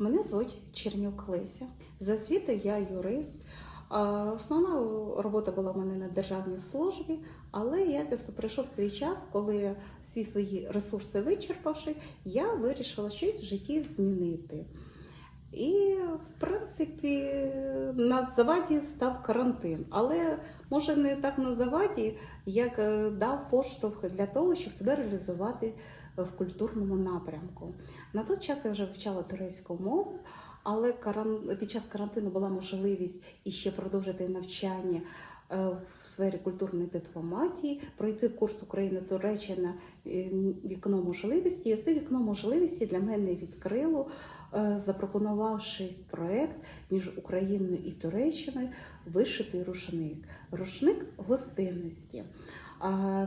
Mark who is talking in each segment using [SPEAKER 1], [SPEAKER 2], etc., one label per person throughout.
[SPEAKER 1] звуть Чернюк Леся. За освітою я юрист. Основна робота була в мене на державній службі, але якось прийшов свій час, коли всі свої ресурси вичерпавши, я вирішила щось в житті змінити. І, в принципі, на заваді став карантин. Але може не так на заваді, як е, дав поштовх для того, щоб себе реалізувати в культурному напрямку. На той час я вже вивчала турецьку мову, але під час карантину була можливість іще продовжити навчання е, в сфері культурної дипломатії, пройти курс Україна Туреччина е, вікно можливості. І це вікно можливості для мене відкрило, е, запропонувавши проект між Україною і Туреччиною вишитий рушник. Рушник гостинності.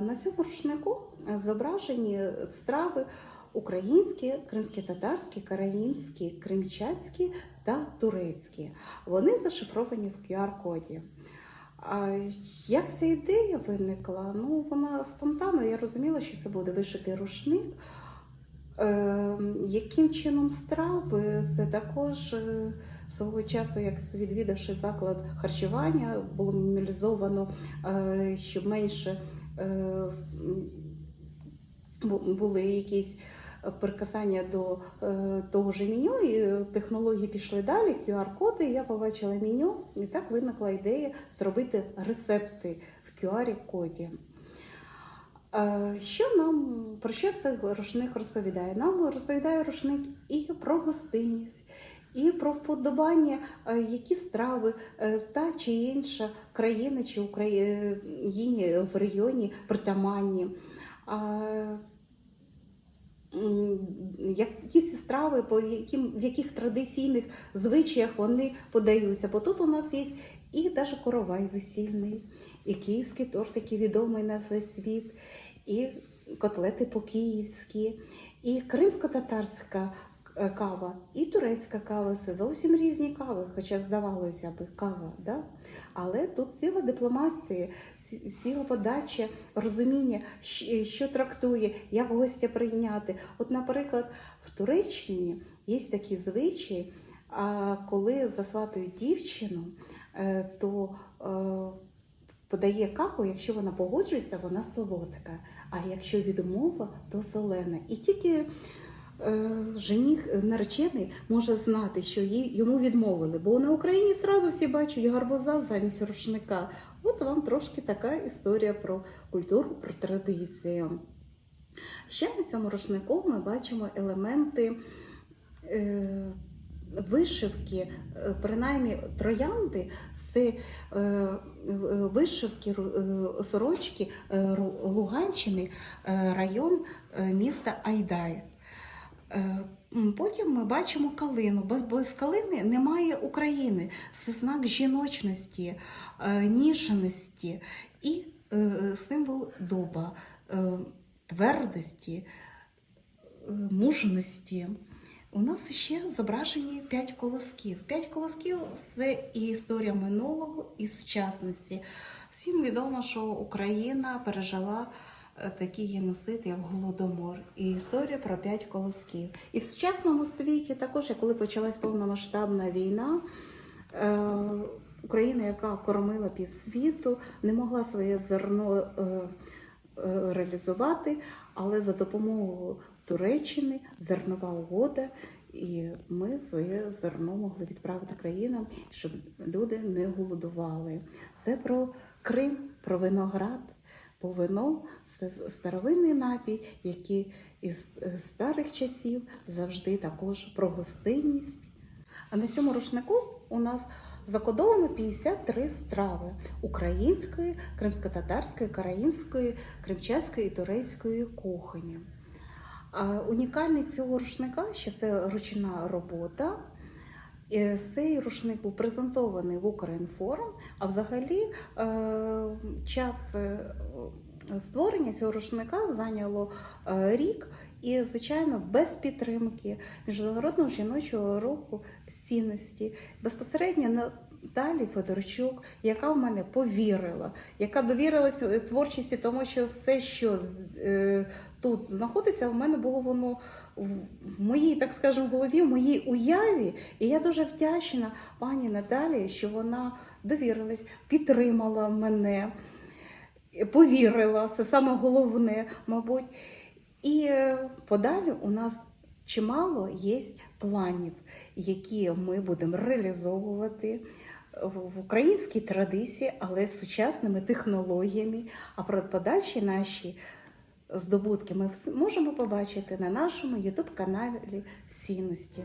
[SPEAKER 1] На цьому рушнику зображені страви українські, кримські-татарські, караїмські, кримчацькі та турецькі. Вони зашифровані в QR-коді. А як ця ідея виникла? Ну, вона спонтанно, я розуміла, що це буде вишитий рушник. Е, яким чином страви? Це також е, свого часу, як відвідавши заклад харчування, було мінімалізовано, е, щоб менше були якісь прикасання до е, того ж меню, і технології пішли далі, QR-коди, я побачила меню, і так виникла ідея зробити рецепти в QR-коді. Е, Що нам про що цей рушник розповідає? Нам розповідає рушник і про гостинність, і про вподобання, е, які страви е, та чи інша країна чи Україні в регіоні притаманні. А, Які страви, по яким, в яких традиційних звичаях вони подаються? Бо тут у нас є і навіть коровай весільний, і київський торт, який відомий на весь світ, і котлети по-київськи, і кримсько-татарська е, кава, і турецька кава це зовсім різні кави, хоча здавалося б, кава. Да? Але тут ціла дипломатія, ці- ціла подача, розуміння, що трактує, як гостя прийняти. От, наприклад, в Туреччині є такі звичаї, коли засватують дівчину, е, то е, подає каву, якщо вона погоджується, вона солодка. А якщо відмова, то солена. І тільки е, жених е, наречений може знати, що їй, йому відмовили. Бо на Україні зразу всі бачать гарбуза замість рушника. От вам трошки така історія про культуру, про традицію. Ще на цьому рушнику ми бачимо елементи. Е, Вишивки, е, принаймні троянди, це е, е, вишивки е, сорочки е, Луганщини, е, район е, міста Айдай. Е, Потім ми бачимо калину. Без, калини немає України. Це знак жіночності, е, ніжності і е, символ дуба, е, твердості, мужності. У нас ще зображені п'ять колосків. П'ять колосків це і історія минулого, і сучасності. Всім відомо, що Україна пережила е, такий геноцид, як голодомор, і історія про п'ять колосків. І в сучасному світі, також, як коли почалась повномасштабна війна. е, Україна, яка кормила півсвіту, не могла своє зерно е, реалізувати, але за допомогою Туреччини зернова угода, і ми своє зерно могли відправити країнам, щоб люди не голодували. Це про Крим, про виноград. Бо вино це старовинний напій, який із е, старих часів завжди також про гостинність. А на цьому рушнику у нас закодовано 53 страви української, кримсько-татарської, караїмської, кримчацької і турецької кухні. А унікальність цього рушника, що це ручна робота. Е, Цей рушник був презентований в Українформ, а взагалі е, час е, створення цього рушника зайняло рік. І, звичайно, без підтримки міжнародного жіночого року цінності безпосередньо Наталі Федорчук, яка в мене повірила, яка довірилася е, творчості, тому що все, що е, тут знаходиться, в мене було воно в в моїй, так скажемо, голові, в моїй уяві. І я дуже вдячна пані Наталі, що вона довірилась, підтримала мене, повірила. Це саме головне, мабуть. І е, подалі у нас чимало є планів, які ми будемо реалізовувати в українській традиції, але з сучасними технологіями. А про подальші наші здобутки ми можемо побачити на нашому YouTube каналі Сінності.